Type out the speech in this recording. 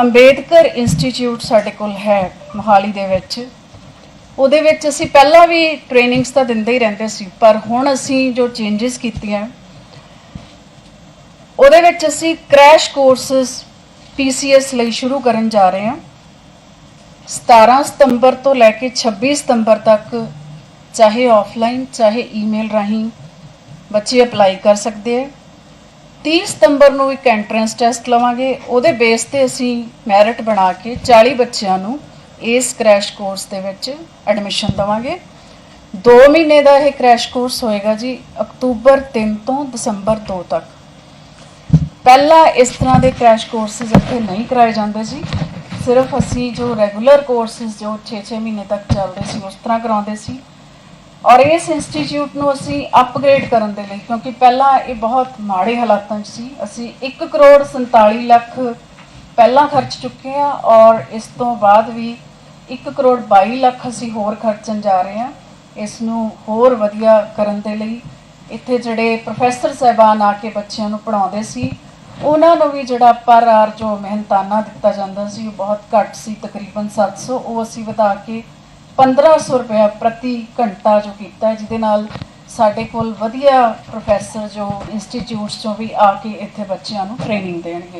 Ambedkar institute ਸਾਡੇ ਕੋਲ ਹੈ ਮੋਹਾਲੀ ਦੇ ਵਿੱਚ। ਉਹਦੇ ਵਿੱਚ ਅਸੀਂ ਪਹਿਲਾਂ ਵੀ ਟ੍ਰੇਨਿੰਗਸ ਤਾਂ ਦਿੰਦੇ ਹੀ ਰਹਿੰਦੇ ਸੀ, ਪਰ ਹੁਣ ਅਸੀਂ ਜੋ ਚੇਂਜਸ ਕੀਤੀਆਂ, ਉਹਦੇ ਵਿੱਚ ਅਸੀਂ ਕ੍ਰੈਸ਼ ਕੋਰਸਸ ਪੀਸੀਐਸ ਲਈ ਸ਼ੁਰੂ ਕਰਨ ਜਾ ਰਹੇ ਹਾਂ। 17 ਸਤੰਬਰ ਤੋਂ ਲੈ ਕੇ 26 ਸਤੰਬਰ ਤੱਕ ਚਾਹੇ ਆਫਲਾਈਨ ਚਾਹੇ ਈਮੇਲ ਰਾਹੀਂ ਬੱਚੇ ਅਪਲਾਈ ਕਰ ਸਕਦੇ ਆ। 30 ਸਤੰਬਰ ਨੂੰ ਇੱਕ ਐਂਟਰੈਂਸ ਟੈਸਟ ਲਵਾਂਗੇ। ਉਹਦੇ ਬੇਸ ਤੇ ਅਸੀਂ ਮੈਰਿਟ ਬਣਾ ਕੇ 40 ਬੱਚਿਆਂ ਨੂੰ ਇਸ ਕ੍ਰੈਸ਼ ਕੋਰਸ ਦੇ ਵਿੱਚ ਐਡਮਿਸ਼ਨ ਦਵਾਂਗੇ। 2 ਮਹੀਨੇ ਦਾ ਇਹ ਕ੍ਰੈਸ਼ ਕੋਰਸ ਹੋਏਗਾ ਜੀ, ਅਕਤੂਬਰ 3 ਤੋਂ ਦਸੰਬਰ 2 ਤੱਕ। ਪਹਿਲਾਂ ਇਸ ਤਰ੍ਹਾਂ ਦੇ ਕ੍ਰੈਸ਼ ਕੋਰਸਸ ਇੱਥੇ ਨਹੀਂ ਕਰਾਏ ਜਾਂਦੇ ਸੀ ਸਿਰਫ ਅਸੀਂ ਜੋ ਰੈਗੂਲਰ ਕੋਰਸਸ ਜੋ 6-6 ਮਹੀਨੇ ਤੱਕ ਚੱਲਦੇ ਸੀ, ਉਸ ਤਰ੍ਹਾਂ ਕਰਾਉਂਦੇ ਸੀ। ਔਰ ਇਸ ਇੰਸਟੀਚਿਊਟ ਨੂੰ ਅਸੀਂ ਅਪਗ੍ਰੇਡ ਕਰਨ ਦੇ ਲਈ, ਕਿਉਂਕਿ ਪਹਿਲਾਂ ਇਹ ਬਹੁਤ ਮਾੜੇ ਹਾਲਾਤਾਂ 'ਚ ਸੀ, ਅਸੀਂ 1 ਕਰੋੜ 47 ਲੱਖ ਪਹਿਲਾਂ ਖਰਚ ਚੁੱਕੇ ਆ ਔਰ ਇਸ ਤੋਂ ਬਾਅਦ ਵੀ 1 ਕਰੋੜ 22 ਲੱਖ ਅਸੀਂ ਹੋਰ ਖਰਚਣ ਜਾ ਰਹੇ ਹਾਂ। ਇਸ ਨੂੰ ਹੋਰ ਵਧੀਆ ਕਰਨ ਦੇ ਲਈ ਇੱਥੇ ਜਿਹੜੇ ਪ੍ਰੋਫੈਸਰ ਸਾਹਿਬਾਨ ਆ ਕੇ ਬੱਚਿਆਂ ਨੂੰ ਪੜ੍ਹਾਉਂਦੇ ਸੀ, ਉਹਨਾਂ ਨੂੰ ਵੀ ਜਿਹੜਾ ਪਰ ਆਰ ਜੋ ਮਿਹਨਤਾਨਾ ਦਿੱਤਾ ਜਾਂਦਾ ਸੀ, ਉਹ ਬਹੁਤ ਘੱਟ ਸੀ, ਤਕਰੀਬਨ 700 ਉਹ ਅਸੀਂ ਵਧਾ ਕੇ 1500 ਰੁਪਏ ਪ੍ਰਤੀ ਘੰਟਾ ਜੋ ਕੀਤਾ, ਜਿਹਦੇ ਨਾਲ ਸਾਡੇ ਕੋਲ ਵਧੀਆ ਪ੍ਰੋਫੈਸਰ ਜੋ ਇੰਸਟੀਚਿਊਟਸ ਚੋਂ ਵੀ ਆ ਕੇ ਇੱਥੇ ਬੱਚਿਆਂ ਨੂੰ ਟ੍ਰੇਨਿੰਗ ਦੇਣਗੇ।